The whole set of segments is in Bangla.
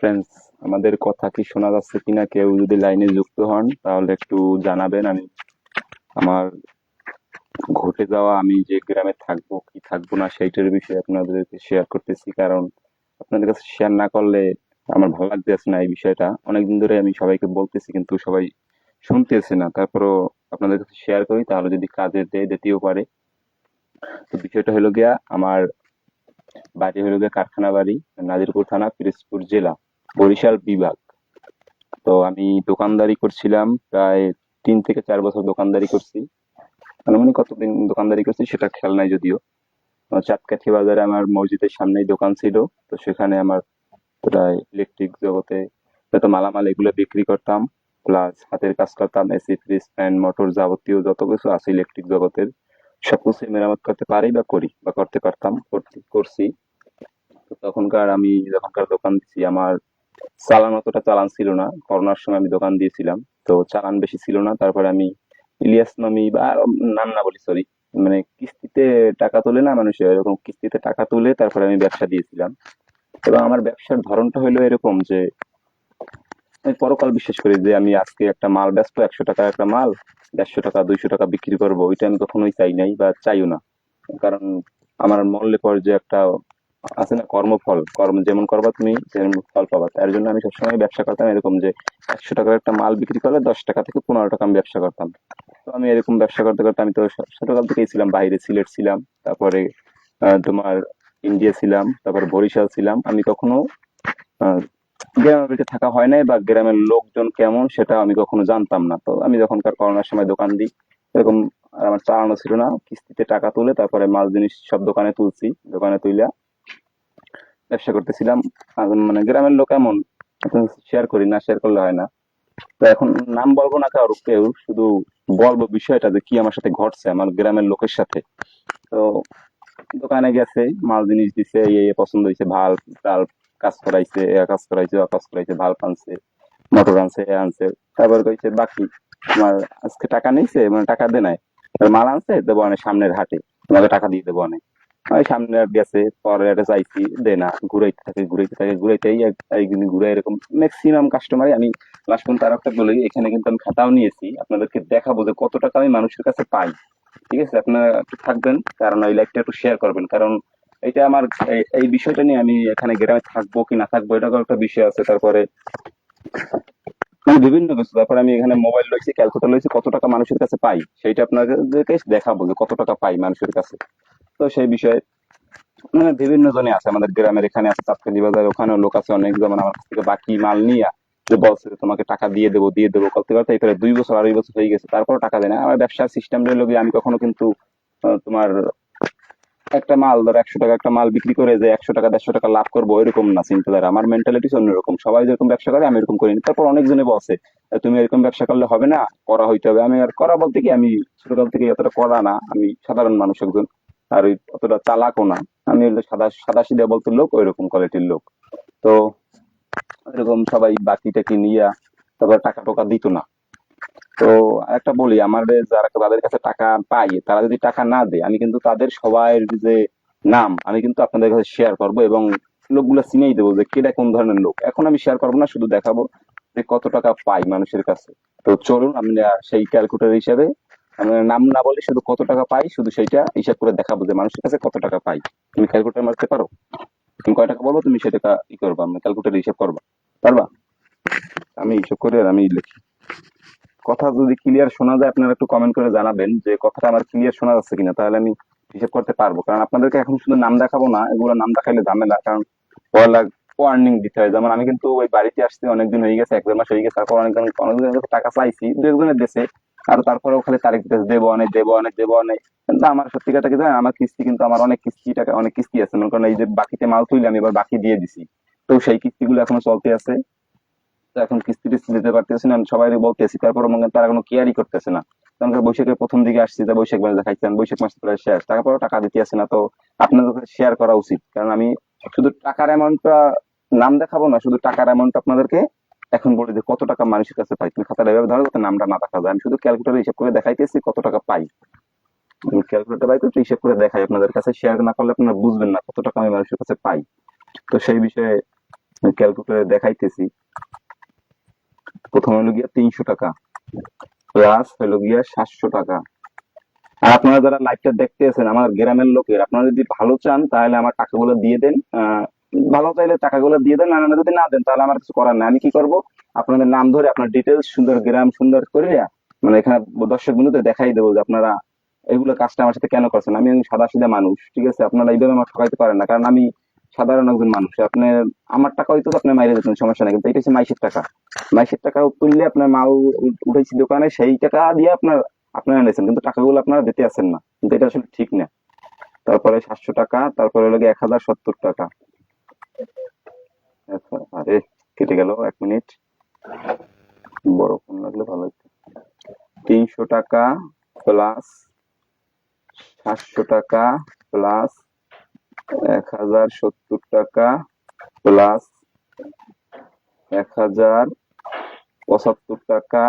ফ্রেন্ডস আমাদের কথা কি শোনা যাচ্ছে কিনা, কেউ যদি লাইনে যুক্ত হন, তাহলে একটু জানাবেন। আমি, আমার ঘটে যাওয়া, আমি যে গ্রামে থাকব, কি থাকব না, সেইটার বিষয়ে আপনাদেরকে শেয়ার করতেছি। কারণ আপনাদের কাছে শেয়ার না করলে আমার ভালো লাগতেছে না এই বিষয়টা। অনেকদিন ধরে আমি সবাইকে বলতেছি, কিন্তু সবাই শুনতেছে না। তারপরও আপনাদের কাছে শেয়ার করি, তাহলে যদি কাজে দেয়, দিতেও পারে। তো বিষয়টা হলো গিয়া, আমার বাড়ি হলো গিয়া কারখানা বাড়ি, নাজিরপুর থানা, পিরোজপুর জেলা। বরিশাল বিভাগ। তো আমি দোকানদারি করছিলাম প্রায় তিন থেকে চার বছর দোকানদারি করছি। আনুমানিক কতদিন দোকানদারি করছি সেটা খেয়াল নাই যদিও। চাঁদকাঠি বাজারে আমার মসজিদের সামনেই দোকান ছিল। তো সেখানে আমার প্রায় ইলেকট্রিক জগতে যত মালামাল এগুলো বিক্রি করতাম প্লাস হাতের কাজ করতাম এসি ফ্রিজ ফ্যান মোটর যাবতীয় যত কিছু আছে ইলেকট্রিক জগতের সবকিছু মেরামত করতে পারি বা করি বা করতে পারতাম করছি। তখনকার আমি যখনকার দোকান দিছি, আমার চালান অতটা চালান ছিল না। করোনার সময় আমি দোকান দিয়েছিলাম, তো চালান বেশি ছিল না। তারপরে আমি ইলিয়াস মামি বা নাম না বলি সরি মানে কিস্তিতে টাকা তোলে না মানুষ এরকম কিস্তিতে টাকা তুলে তারপরে আমি ব্যবসা দিয়েছিলাম। এবং আমার ব্যবসার ধরনটা হলো এরকম যে, আমি পরকাল বিশ্বাস করি যে আমি আজকে একটা মাল ব্যস্ত, একশো টাকা একটা মাল, দেড়শো টাকা, দুইশো টাকা বিক্রি করব। ওইটা আমি কখনোই চাই নাই বা চাইও না। কারণ আমার মল্লে পর যে একটা আছে না, কর্মফল। কর্ম যেমন করবা তুমি, তেমন ফল পাবা। তার জন্য আমি সবসময় ব্যবসা করতাম এরকম যে, একশো টাকার একটা মাল বিক্রি করলে দশ টাকা থেকে পনেরো টাকা আমি ব্যবসা করতাম। তো আমি এরকম ব্যবসা করতে করতে আমি তো ছোটকাল থেকেই ছিলাম, বাইরে সিলেট ছিলাম, তারপরে তোমার ইন্ডিয়া ছিলাম, তারপরে বরিশাল ছিলাম। আমি কখনো গ্রামের বাড়িতে থাকা হয় নাই বা গ্রামের লোকজন কেমন সেটা আমি কখনো জানতাম না। তো আমি যখনকার করোনার সময় দোকান দিই, এরকম আমার চালানো ছিল না। কিস্তিতে টাকা তুলে তারপরে মাল জিনিস সব দোকানে তুলছি, দোকানে তুইলা ব্যবসা করতেছিলাম। মানে গ্রামের লোক এমন শেয়ার করি না শেয়ার করলে হয় না। তো এখন নাম বলব না কারও কেউ, শুধু বলব বিষয়টা যে কি আমার সাথে ঘটছে, আমার গ্রামের লোকের সাথে। তো দোকানে গেছে, মাল জিনিস দিছে, এই পছন্দ হয়েছে, ভালো ডাল কাজ করাইছে, এ কাজ করাইছে, ও কাজ করাইছে, ভালো আনছে, মোটর আনছে, এ আনছে। তারপর কইছে, বাকি, তোমার আজকে টাকা নিয়েছে মানে টাকা দে নাই। মাল আনছে, দেবো অনেক সামনের হাটে, তোমাকে টাকা দিয়ে দেবো অনেক। ওই সামনে গেছে, পরে একটা চাইছি দে না, ঘুরাইতে থাকে ঘুরাইতে থাকে একদিন ঘুরে এরকম ম্যাক্সিমাম কাস্টমারই আমি লাস্ট পর্যন্ত একটা বলি, এখানে কিন্তু আমি খাতাও নিয়েছি, আপনাদেরকে দেখাবো যে কত টাকা আমি মানুষের কাছে পাই। ঠিক আছে? আপনারা একটু থাকবেন, কারণ এই লাইভটা একটু শেয়ার করবেন, কারণ এটা আমার এই- এই বিষয়টা নিয়ে আমি এখানে গ্রামে থাকব কি না থাকব এটা একটা বিষয় আছে। তারপরে মানে বিভিন্ন কিছু, তারপরে আমি এখানে মোবাইল লইছি ক্যালকুলেটর লইছি, কত টাকা মানুষের কাছে পাই, সেইটা আপনাদেরকে দেখাবো যে কত টাকা পাই মানুষের কাছে। তো সেই বিষয়ে মানে বিভিন্ন জনে আছে আমাদের গ্রামের এখানে আছে চাপকাজি বাজার ওখানেও লোক আছে অনেক যেমন আমার কাছ থেকে বাকি মাল নিয়ে যে বলছে তোমাকে টাকা দিয়ে দেবো দিয়ে দেবো করতে করতে এরপরে দুই বছর আড়াই বছর হয়ে গেছে তারপরে টাকা দেয় না। আমার ব্যবসার সিস্টেম রইল আমি কখনো কিন্তু তোমার একটা মাল ধর একশো টাকা একটা মাল বিক্রি করে যে একশো টাকা দেড়শো টাকা লাভ করব এরকম না চিন্তাধারা আমার মেন্টালিটি অন্যরকম। সবাই যেরকম ব্যবসা করে আমি এরকম করিনি তারপর অনেকজনে "এ, তুমি এরকম ব্যবসা করলে হবে না করা হইতে হবে। আমি আর করা বলতে কি আমি ছোটকাল থেকে এতটা করা না। আমি সাধারণ মানুষ একজন। আর ওই অতটা চালাকও না। আমি সাদা সাদা সিধা বলতে লোক ওই রকম কোয়ালিটির লোক। তো এরকম সবাই বাকি টাকি নিয়ে তারপর টাকা টোকা দিত না। তো একটা বলি, আমার যারা তাদের কাছে টাকা পাই তারা যদি টাকা না দেয়, আমি কিন্তু তাদের সবাই যে নাম, আমি কিন্তু আপনাদের কাছে শেয়ার করব এবং লোকগুলো চিনেই দেবো যে কেটা কোন ধরনের লোক। এখন আমি শেয়ার করব না, শুধু দেখাবো যে কত টাকা পাই মানুষের কাছে। তো চলুন আমি সেই ক্যালকুলেটর হিসাবে নাম না বলে শুধু কত টাকা পাই, শুধু সেইটা হিসাব করে দেখাবো যে মানুষের কাছে কত টাকা পাই। তুমি ক্যালকুলেটর মারতে পারো? তুমি কয় টাকা বলব তুমি সে টাকা ই করবা আমি ক্যালকুলেটর হিসাব করবা। পারবা? আমি হিসাব করে আর আমি লিখি। কথা যদি ক্লিয়ার শোনা যায়, আপনারা একটু কমেন্ট করে জানাবেন যে কথাটা আমার ক্লিয়ার শোনা যাচ্ছে কিনা, তাহলে আমি হিসাব করতে পারব। কারণ আপনাদেরকে এখন শুধু নাম দেখাবো না, এগুলো নাম দেখাইলে ঝামেলা, কারণ পয়লা ওয়ার্নিং দিতে হয়। যেমন আমি কিন্তু ওই বাড়িতে আসছি অনেকদিন হয়ে গেছে, এক দেড় মাস হয়ে গেছে, তারপর অনেকজন অনেকজনের কাছে টাকা চাইছি, দু একজনের দেশে, আর তারপরেও খালি তারিখ দিতেছে, দেবো অনেক দেবো অনেক দেবো অনেক কিন্তু আমার সত্যি কথা কি জানেন, আমার কিস্তি কিন্তু আমার অনেক কিস্তি টাকা অনেক কিস্তি আছে। মনে করেন এই যে বাকিতে মাল তুইলে আমি এবার বাকি দিয়ে দিছি। তো সেই কিস্তিগুলো এখনও চলতে আছে। তো এখন কিস্তি টিস্তি দিতে পারতেছি না, সবাই বলতেছি তারপর মনে করেন তারা কোনো কেয়ারই করতেছে না। কারণ বৈশাখের প্রথম দিকে আসছি, যে বৈশাখ মাসে দেখাইছিলাম বৈশাখ মাস প্রায় শেষ। তারপরে টাকা দিতে আসে না, তো আপনাদের শেয়ার করা উচিত। কারণ আমি শুধু টাকার অ্যামাউন্টটা নাম দেখাবো না, শুধু টাকার অ্যামাউন্ট আপনাদেরকে এখন বলি যে কত টাকা মানুষের কাছে পাই। তুমি খাতাটা এভাবে ধরো নামটা না দেখা যায়। আমি শুধু ক্যালকুলেটর হিসাব করে দেখাইতেছি কত টাকা পাই। ক্যালকুলেটর করে দেখাই। আপনাদের কাছে শেয়ার না করলে আপনারা বুঝবেন না কত টাকা আমি মানুষের কাছে পাই। তো সেই বিষয়ে ক্যালকুলেটরে দেখাইতেছি। প্রথম হলো গিয়া তিনশো টাকা প্লাস হলো গিয়া সাতশো টাকা। আর আপনারা যারা লাইভটা দেখতে আছেন আমার গ্রামের লোকের, আপনারা যদি ভালো চান, তাহলে আমার টাকাগুলো দিয়ে দেন। ভালো চাইলে টাকাগুলো দিয়ে দেন, আর যদি না দেন তাহলে আমার কিছু করার নাই। আমি কি করব? আপনাদের নাম ধরে আপনার ডিটেলস সুন্দর গ্রাম সুন্দর করে মানে এখানে দর্শক বিন্দুতে দেখাই দেবো যে আপনারা এগুলো কাজটা আমার সাথে কেন করছেন। আমি সাদা সিধা মানুষ, ঠিক আছে? আপনারা এইভাবে আমার ঠকাইতে পারেন না, কারণ আমি সাধারণ একজন মানুষ। আপনি, আমার টাকা হয়তো আপনি মাইরে দিতেন, সমস্যা নেই, কিন্তু এটা হচ্ছে মাইসের টাকা। মাইসের টাকা তুললে আপনার মাল উঠেছি দোকানে, সেই টাকা দিয়ে আপনার, আপনারা নিয়েছেন কিন্তু টাকাগুলো আপনারা দিতে আসেন না। কিন্তু এটা আসলে ঠিক না। তারপরে সাতশো টাকা, তারপরে হলো এক হাজার সত্তর টাকা। আচ্ছা, আরে কেটে গেল এক মিনিট। বড় ফোন লাগলে ভালো তিনশো টাকা প্লাস সাতশো টাকা প্লাস এক হাজার সত্তর টাকা প্লাস এক হাজার পঁচাত্তর টাকা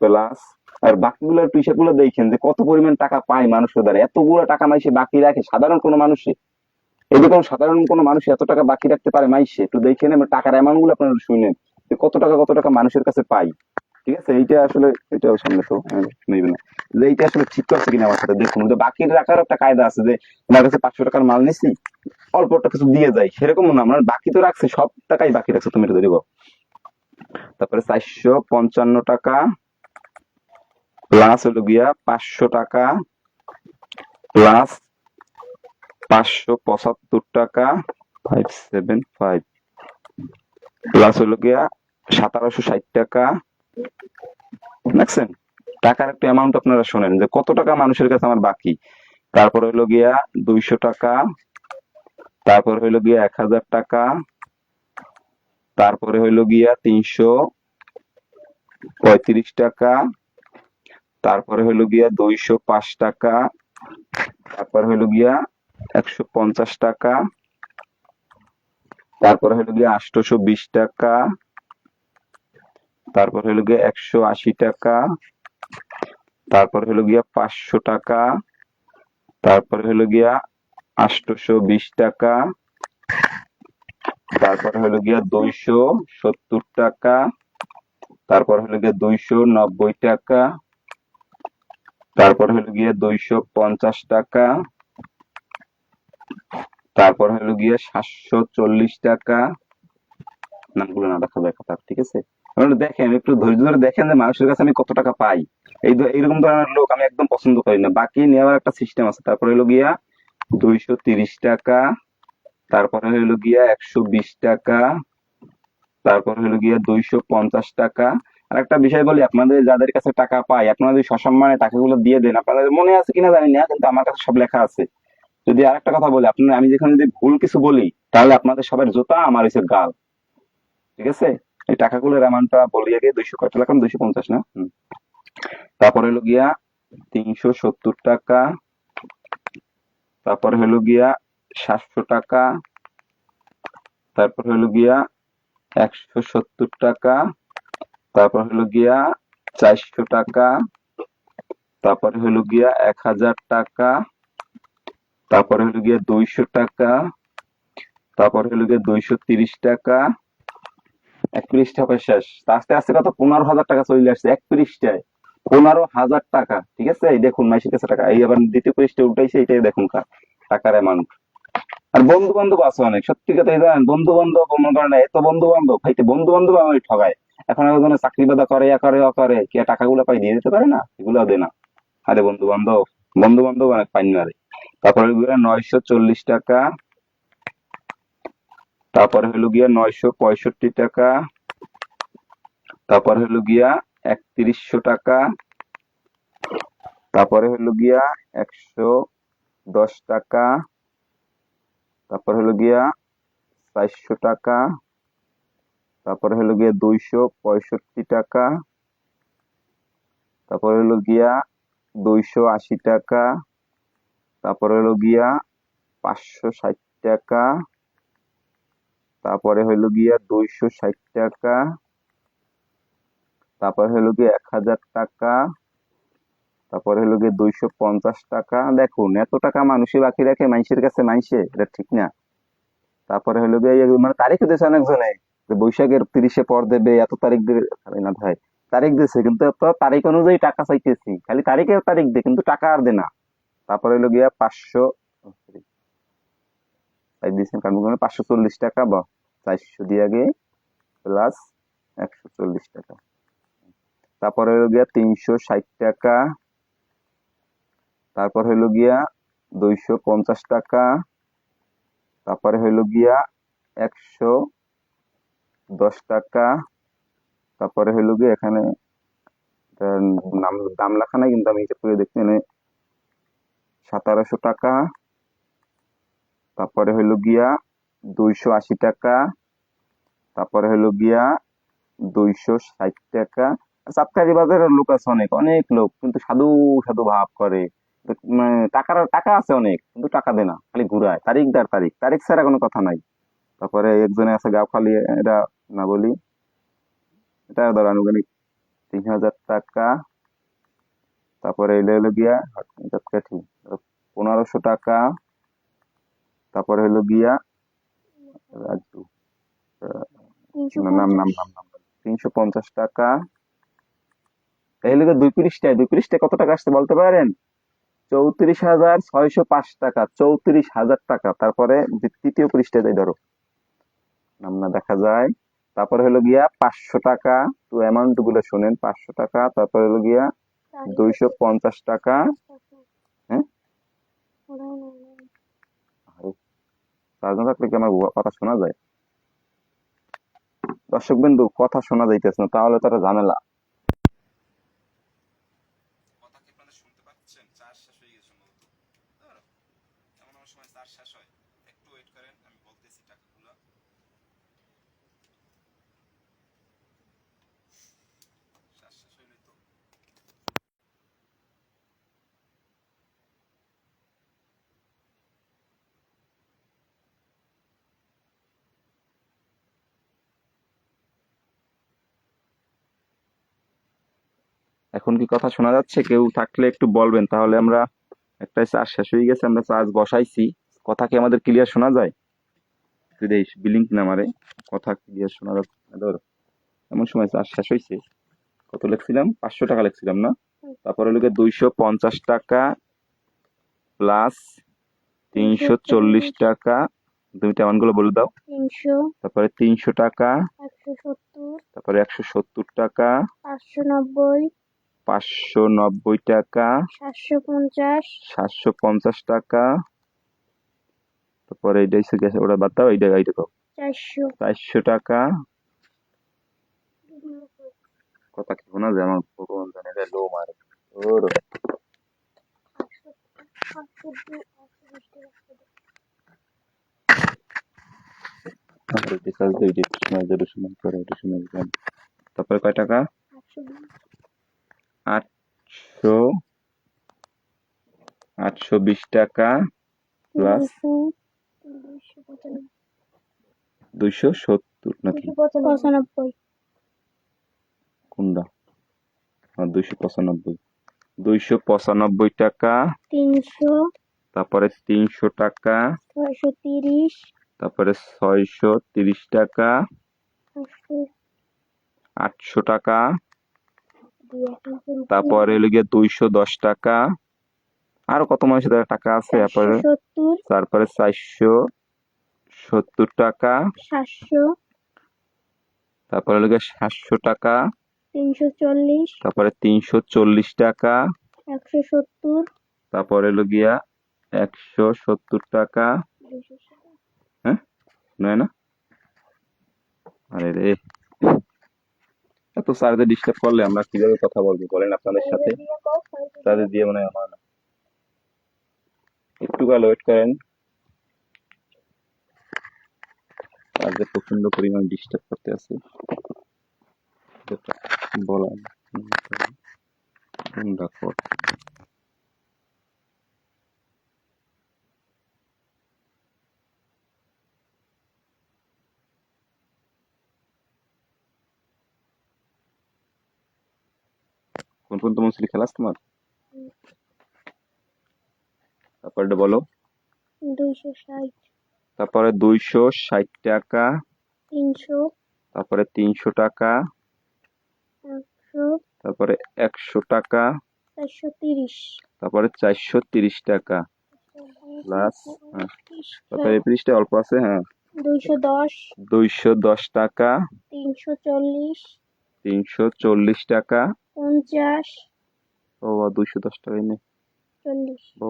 প্লাস আর বাকিগুলোর হিসাবগুলো দেখেন যে কত পরিমাণ টাকা পায় মানুষের দ্বারা। এতগুলো টাকা মাইসে বাকি রাখে সাধারণ কোনো মানুষে। এরকম সাধারণ কোনো মানুষ এত টাকা বাকি রাখতে পারে মাইসে একটু দেখে নেন, টাকার অ্যামাউন্টগুলো আপনারা শুনেন যে কত টাকা কত টাকা মানুষের কাছে পাই। ঠিক আছে? এইটা আসলে এটাও সামনে তো নেবে না। যে এইটা আসলে ঠিক করছে কিনা আমার সাথে দেখুন। বাকি রাখার একটা কায়দা আছে যে তোমার কাছে পাঁচশো টাকার মাল নিছি অল্পটা কিছু দিয়ে যাই। সেরকম না আমার বাকি তো রাখছে, সব টাকাই বাকি রাখছে। তুমি এটা দেবো তারপরে চারশো পঞ্চান্ন টাকা প্লাস হলো গিয়া পাঁচশো টাকা প্লাস পাঁচশো পঁচাত্তর টাকা ফাইভ সেভেন ফাইভ প্লাস হলো গিয়া সতেরোশো ষাট টাকা। দেখছেন টাকার একটা অ্যামাউন্ট আপনারা শোনেন যে কত টাকা মানুষের কাছে আমার বাকি। তারপর হইল গিয়া দুইশো টাকা। তারপর হইল গিয়া এক হাজার টাকা। তারপরে হইল গিয়া তিনশো পঁয়ত্রিশ টাকা। তারপরে হইল গিয়া দুইশো পাঁচ টাকা। তারপর হইল গিয়া একশো পঞ্চাশ টাকা। তারপরে হইল গিয়া আটশোশো বিশ টাকা। তারপর হইল গিয়া একশো আশি টাকা। তারপর হইল গিয়া পাঁচশো টাকা। তারপর হইল গিয়া আটশোশো বিশ টাকা। তারপর হইল গিয়া দুইশো সত্তর টাকা। তারপর হইল গিয়া দুইশো নব্বই টাকা। তারপর হইল গিয়া দুইশো পঞ্চাশ টাকা। তারপর হইল গিয়া সাতশো চল্লিশ টাকা। নামগুলো না দেখা যায় কথা, ঠিক আছে? দেখেন, একটু ধৈর্য ধরে দেখেন যে মানুষের কাছে আমি কত টাকা পাই। এই এইরকম ধরনের লোক আমি একদম পছন্দ করি না। বাকি নেওয়ার একটা সিস্টেম আছে। তারপরে হলো গিয়া দুইশো তিরিশ টাকা, তারপরে হলো গিয়া একশো বিশ টাকা, তারপর হলো গিয়া দুইশো পঞ্চাশ টাকা। আর একটা বিষয় বলি, আপনাদের যাদের কাছে টাকা পাই, আপনারা যদি সসম্মানে টাকাগুলো দিয়ে দেন, আপনাদের মনে আছে কিনা জানি না, কিন্তু আমার কাছে সব লেখা আছে। যদি আর একটা কথা বলি, আপনার, আমি যেখানে যদি ভুল কিছু বলি, তাহলে আপনাদের সবার জোতা আমার হচ্ছে গাল। ঠিক আছে? এই টাকাগুলোর অ্যামাউন্টটা বলি আগে দুইশো কত রাখলাম দুইশো পঞ্চাশ না। তারপরে হলো গিয়া তিনশো সত্তর টাকা। তারপরে হলো গিয়া সাতশো টাকা। তারপর হলো গিয়া একশো সত্তর টাকা। তারপর হলো গিয়া চারশো টাকা। তারপরে হলো গিয়া এক হাজার টাকা। তারপরে হলো গিয়া দুইশো টাকা, তারপরে হলো গিয়া দুইশো তিরিশ টাকা এক পৃষ্ঠা শেষ। আস্তে আস্তে কত? পনেরো হাজার টাকা চলে আসছে এক পৃষ্ঠায় পনেরো হাজার টাকা, ঠিক আছে? এই দেখুন মাইশের কাছে টাকা। এই আবার দ্বিতীয় পৃষ্ঠা উঠাইছে এটাই দেখুন কা টাকার অ্যামাউন্ট আর বন্ধু বান্ধব আছে অনেক, সত্যি কথা জানেন বন্ধু বান্ধব মনে করেন এত বন্ধু বান্ধব ভাইতে বন্ধু বান্ধব আমি ঠগায়। এখন একজনে চাকরি বাদা করে ইয়া করে করে, কি টাকাগুলো পাই দিয়ে দিতে পারে না? এগুলো দে না। আরে বন্ধু বান্ধব বন্ধু বান্ধব অনেক পাইনি আরে তারপরে হলো নয়শো চল্লিশ টাকা। তারপরে হলো গিয়া নয়শো পঁয়ষট্টি টাকা। তারপরে হলো গিয়া একত্রিশশো টাকা। তারপরে হলো গিয়া একশো দশ টাকা। তারপর হলো গিয়া চারশো টাকা। তারপরে হলো গিয়া দুইশো পঁয়ষট্টি টাকা। তারপরে হলো গিয়া দুইশো আশি টাকা। তারপরে হলো গিয়া পাঁচশো ষাট টাকা। তারপরে হলো গিয়া দুইশো ষাট টাকা। তারপরে হলো গিয়া এক হাজার টাকা। তারপরে হলো গিয়ে দুইশো পঞ্চাশ টাকা। দেখুন, এত টাকা মানুষই বাকি রাখে, মানুষের কাছে মানুষে, এটা ঠিক না। তারপরে হলো গিয়ে মানে তারিখ দিয়েছে অনেকজনে যে বৈশাখের তিরিশে পর দেবে এত তারিখ দেবে না ভাই, তারিখ দিয়েছে, কিন্তু তারিখ অনুযায়ী টাকা চাইতেছি। খালি তারিখের তারিখ দে কিন্তু টাকা আর দে না। তারপরে হলো গিয়া পাঁচশো পাঁচশো চল্লিশ টাকা, বা, চারশো দিয়ে গিয়ে প্লাস একশো চল্লিশ টাকা। তারপরে হলো গিয়া তিনশো ষাট টাকা, তারপর হইল গিয়া দুইশো পঞ্চাশ টাকা, তারপরে হইল গিয়া একশো দশ টাকা, তারপরে হইল গিয়া এখানে নাম, দাম লেখা নাই কিন্তু আমি হিসাব করে দেখছি এখানে সতেরোশো টাকা। তারপরে হইল গিয়া দুইশো আশি টাকা। তারপরে হইল গিয়া দুইশো ষাট টাকা। সাতকারি বাজারের লোক আছে অনেক অনেক লোক। কিন্তু সাধু সাধু ভাব করে। মানে টাকার, টাকা আছে অনেক, কিন্তু টাকা দেয় না, খালি ঘুরায়। তারিখ দার তারিখ। তারিখ ছাড়া কোনো কথা নাই। তারপরে একজনে আছে গাও খালি এটা না বলি। এটা ধর আনুমানিক তিন হাজার টাকা। তারপরে এলো হলো গিয়া কাঠি পনেরোশো টাকা তারপরে হলো গিয়া রাজু তিনশো নাম নাম নাম নাম তিনশো পঞ্চাশ টাকা। এই লোকের দুই পৃষ্ঠায় দুই পৃষ্ঠায় কত টাকা আসছে বলতে পারেন? চৌত্রিশ হাজার ছয়শো পাঁচ টাকা চৌত্রিশ হাজার টাকা। তারপরে তৃতীয় পৃষ্ঠায় যাই ধরো। নাম না দেখা যায়। তারপরে হলো গিয়া পাঁচশো টাকা। তো অ্যামাউন্টগুলো শোনেন পাঁচশো টাকা। তারপরে হলো গিয়া দুইশো পঞ্চাশ টাকা। হ্যাঁ? চারজন থাকলে কি আমার কথা শোনা যায়? দর্শক বিন্দু, কথা শোনা যাইতেছে না, তাহলে তো একটা ঝামেলা কথা কি আপনারা শুনতে পাচ্ছেন চার্জ শেষ হয়ে গেছে মূলত ধরো, এমন এমন সময় চার্জ শেষ হয় একটু ওয়েট করেন আমি বলতেছি টাকাগুলো চার্জ শেষ হইলে তো এখন কি কথা শোনা যাচ্ছে? কেউ থাকলে একটু বলবেন। তাহলে আমরা একটা চার্জ শেষ হয়ে গেছে আমরা চার্জ বসাইছি। কথা কি আমাদের ক্লিয়ার শোনা যায়? বিদেশ বিলিং না মারে? কথা ক্লিয়ার শোনা যাচ্ছে না ধরো। এমন সময় চার্জ শেষ হয়েছে। কত লিখছিলাম? পাঁচশো টাকা লিখছিলাম না? তারপরে লোকে দুইশো পঞ্চাশ টাকা প্লাস তিনশো চল্লিশ টাকা। তুমি তেমনগুলো বলে দাও। তারপরে তিনশো টাকা। তারপরে একশো সত্তর টাকা। পাঁচশো নব্বই। পাঁচশো নব্বই টাকা সাতশো পঞ্চাশ। সাতশো পঞ্চাশ টাকা। তারপরে এইটা এসে গেছে ওটা বাদ দাও এইটা এইটা দাও। চারশো। চারশো টাকা। কথা কি শোনা যায়? আমার ভগবান জানে লো মারে ওর। তারপরে কয় টাকা? আটশো আটশো বিশ টাকা প্লাস দুইশো সত্তর নাকি কোনটা? দুইশো পঁচানব্বই। দুইশো পঁচানব্বই টাকা তিনশো। তারপরে তিনশো টাকা ছয়শো তিরিশ। তারপরে ছয়শো তিরিশ টাকা আটশো টাকা তারপরে হলো গিয়ে দুইশো দশ টাকা। আরও কত মানুষের দ্বারা টাকা আছে? তারপরে তারপরে চারশো সত্তর টাকা। সাতশো। তারপরে হলো গিয়ে সাতশো টাকা। তিনশো চল্লিশ। তারপরে তিনশো চল্লিশ টাকা। একশো সত্তর। তারপরে হলো গিয়া একশো সত্তর টাকা। হ্যাঁ? নয় না? আরে রে। এত স্যারদের ডিস্টার্ব করলে আমরা কীভাবে কথা বলব বলেন আপনাদের সাথে? তাদের দিয়ে মনে আমার একটু কাল ওয়েট করেন। স্যারদের প্রচণ্ড পরিমাণ ডিস্টার্ব করতে আছে। যেটা বলা কোন কোন তোমার ছিল খেলাস তোমার? তারপরটা বলো। দুইশো ষাট। তারপরে দুইশো ষাট টাকা। তিনশো। তারপরে তিনশো টাকা। তারপরে একশো টাকা। চারশো তিরিশ। তারপরে চারশো তিরিশ টাকা। প্লাস হ্যাঁ। তারপরে এই পৃষ্ঠে অল্প আছে হ্যাঁ। দুইশো দশ। দুইশো দশ টাকা। তিনশো চল্লিশ। তিনশো চল্লিশ টাকা। পঞ্চাশ। ও দুইশো দশ চল্লিশ। ও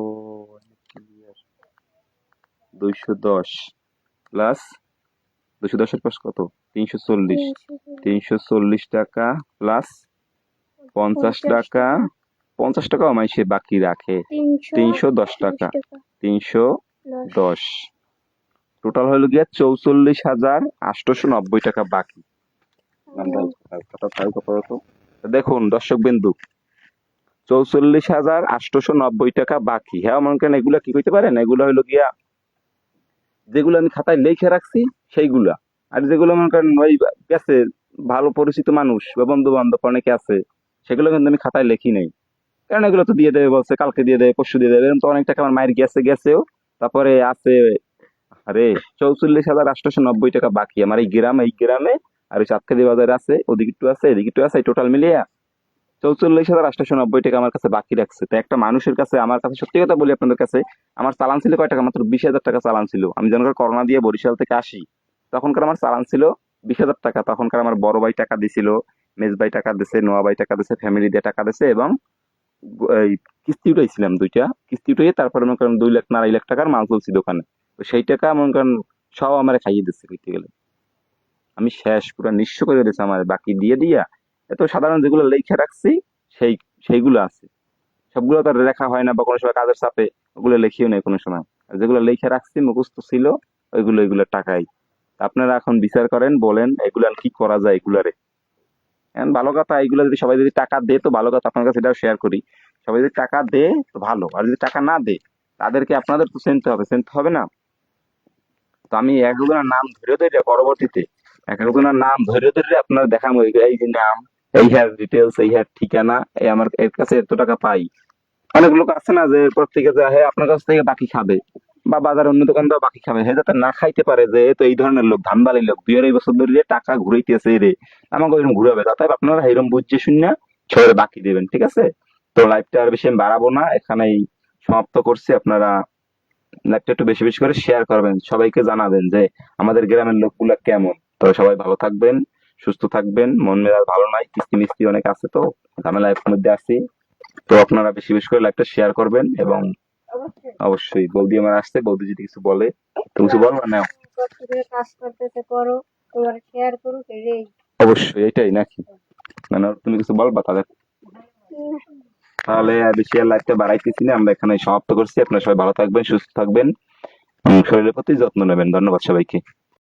দুইশো দশ প্লাস দুইশো দশের পাশ কত? তিনশো চল্লিশ। তিনশো চল্লিশ, টাকা প্লাস পঞ্চাশ টাকা। পঞ্চাশ টাকা সে বাকি রাখে। তিনশো দশ টাকা। তিনশো দশ। টোটাল হলো গিয়া চৌচল্লিশ হাজার আটশোশো নব্বই টাকা বাকি। নাম দেখুন দর্শক বিন্দু চৌচল্লিশ হাজার আটশোশো নব্বই টাকা বাকি। হ্যাঁ মনে করেন এগুলা কি কইতে পারেন? এগুলো হলো গিয়া, যেগুলো আমি খাতায় লিখে রাখছি, সেইগুলা। আর যেগুলো মনে করেন ওই গেছে, ভালো পরিচিত মানুষ বা বন্ধু বান্ধব অনেকে আছে, সেগুলো কিন্তু আমি খাতায় লিখি নাই। কারণ এগুলো তো দিয়ে দেবে, বলছে কালকে দিয়ে দেবে, পরশু দিয়ে দেবে, এরকম তো অনেক টাকা আমার মায়ের গেছে, গেছেও। তারপরে আছে, আরে, চৌচল্লিশ হাজার আটশোশো নব্বই টাকা বাকি। আমার এই গ্রামে এই গ্রামে আর ওই চাঁদখালি বাজার আছে, ওদিকে একটু আছে, এদিকে একটু আছে টোটাল মিলিয়ে চৌচল্লিশ হাজার আটশোশো নব্বই টাকা আমার কাছে বাকি রাখছে। তো একটা মানুষের কাছে, আমার কাছে সত্যি কথা বলি আপনাদের কাছে, আমার চালান ছিল কয় টাকা? মাত্র বিশ হাজার টাকা চালান ছিল। আমি যখন করোনা দিয়ে বরিশাল থেকে আসি, তখনকার আমার চালান ছিল বিশ হাজার টাকা। তখনকার আমার বড় ভাই টাকা দিছিল, মেজ ভাই টাকা দিছে, নোয়া ভাই টাকা দিছে ফ্যামিলি দিয়ে টাকা দিছে এবং এই কিস্তি উঠাইছিলাম দুইটা। কিস্তি উঠাইয়ে তারপরে মনে করেন দুই লাখ না আড়াই লাখ টাকার মাল চলছি দোকানে। তো সেই টাকা মনে করেন সব আমার খাইয়ে দিচ্ছে কইতে গেলে। আমি শেষ, পুরো নিঃস্ব করে দিয়েছে আমার। বাকি দিয়ে দিয়া এত সাধারণ যেগুলো লেখা রাখছি, সেই, সেইগুলো আছে। সবগুলো তো লেখা হয় না বা কোনো সময় কাজের চাপে ওগুলো লেখিও নেই কোনো সময়। আর যেগুলো লেখা রাখছি, মুখস্থ ছিল, ওইগুলো এগুলো টাকাই। আপনারা এখন বিচার করেন, বলেন, এগুলো কি করা যায় এগুলারে। এখন ভালো কথা, এগুলো যদি সবাই যদি টাকা দে তো ভালো কথা, আপনার কাছে এটাও শেয়ার করি। সবাই যদি টাকা দে তো ভালো। আর যদি টাকা না দে তাদেরকে আপনাদের তো চিনতে হবে চিনতে হবে না। তো আমি এক একজনের নাম ধরে ধরে পরবর্তীতে এক একজনের নাম ধরে ধরে আপনার এই যে নাম, এই হ্যার ডিটেলস এই হ্যার ঠিকানা, এই আমার, এর কাছে এত টাকা পাই। অনেক লোক আছে না যে, এরপর থেকে হ্যাঁ আপনার কাছ থেকে বাকি খাবে বা বাজার অন্য দোকানদার বাকি খাবে। হ্যাঁ যাতে না খাইতে পারে যে তো এই ধরনের লোক লোক দুই আড়াই বছর ধরে যে টাকা ঘুরাইতেছে রে, আমাকে এরকম ঘুরাবে। তাতে আপনারা এরকম বুঝছে শুনে সবাই বাকি দেবেন, ঠিক আছে? তো লাইভটা আর বেশি আমি বাড়াবো না, এখানেই সমাপ্ত করছি। আপনারা লাইভটা একটু বেশি বেশি করে শেয়ার করবেন, সবাইকে জানাবেন যে, আমাদের গ্রামের লোকগুলা কেমন? তো সবাই ভালো থাকবেন সুস্থ থাকবেন মন মেজাজ ভালো নাই কিস্তি মিস্তি অনেক আছে তো ঝামেলা এর মধ্যে আছি। তো আপনারা বেশি বেশি করে লাইভটা শেয়ার করবেন এবং অবশ্যই। বৌদি আমার আসছে বৌদি যদি কিছু বলে তো কিছু বলবা না? কষ্ট করে কাজ করতেছে করো তোমার শেয়ার করুক রে অবশ্যই এটাই নাকি? না না তুমি কিছু বলবা তাদের তাহলে বেশি আর লাইভটা বাড়াইতেছি না আমরা এখানে সমাপ্ত করছি। আপনারা সবাই ভালো থাকবেন সুস্থ থাকবেন শরীরের প্রতি যত্ন নেবেন। ধন্যবাদ সবাইকে।